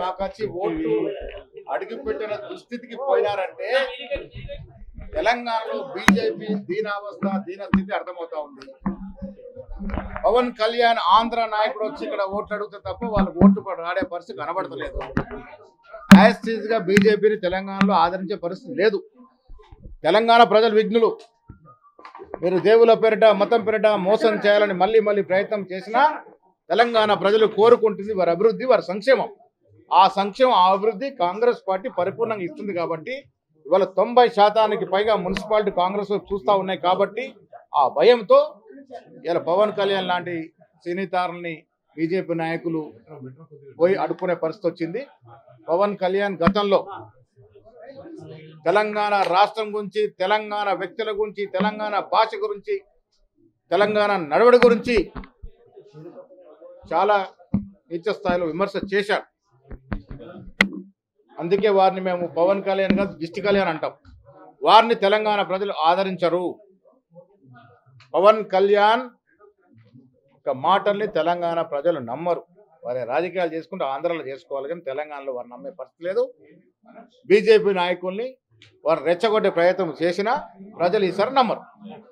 మాకొచ్చి ఓట్లు అడుగుపెట్టిన దుస్థితికి పోయినారంటే తెలంగాణలో బీజేపీ దీనావస్థ దీనస్థితి అర్థమవుతా ఉంది. పవన్ కళ్యాణ్ ఆంధ్ర నాయకుడు వచ్చి ఇక్కడ ఓట్లు అడిగితే తప్ప వాళ్ళు ఓట్లు కూడా రాడే పరిస్థితి కనబడతలేదు. యాజ్గా బీజేపీని తెలంగాణలో ఆదరించే పరిస్థితి లేదు. తెలంగాణ ప్రజలు విఘ్నులు. మీరు దేవుల పేరిట మతం పేరిట మోసం చేయాలని మళ్ళీ మళ్ళీ ప్రయత్నం చేసినా తెలంగాణ ప్రజలు కోరుకుంటుంది వారి అభివృద్ధి వారి సంక్షేమం. ఆ సంక్షేమం అభివృద్ధి కాంగ్రెస్ పార్టీ పరిపూర్ణంగా ఇస్తుంది కాబట్టి ఇవాళ తొంభై శాతానికి పైగా మున్సిపాలిటీ కాంగ్రెస్ వైపు చూస్తూ ఉన్నాయి కాబట్టి ఆ భయంతో ఇలా పవన్ కళ్యాణ్ లాంటి సినీతారుల్ని బీజేపీ నాయకులు పోయి అడుక్కునే పరిస్థితి వచ్చింది. పవన్ కళ్యాణ్ గతంలో తెలంగాణ రాష్ట్రం గురించి తెలంగాణ వ్యక్తుల గురించి తెలంగాణ భాష గురించి తెలంగాణ నడవడి గురించి చాలా నీచ స్థాయిలో విమర్శ చేశారు. అందుకే వారిని మేము పవన్ కళ్యాణ్ కాదు దిష్టి కళ్యాణ్ అంటాం. వారిని తెలంగాణ ప్రజలు ఆదరించరు. పవన్ కళ్యాణ్ ఒక మాటల్ని తెలంగాణ ప్రజలు నమ్మరు. వారి రాజకీయాలు చేసుకుంటే ఆంధ్రాలో చేసుకోవాలి కానీ తెలంగాణలో వారు నమ్మే పరిస్థితి లేదు. బీజేపీ నాయకుల్ని వారు రెచ్చగొట్టే ప్రయత్నం చేసినా ప్రజలు ఈసారి నమ్మరు.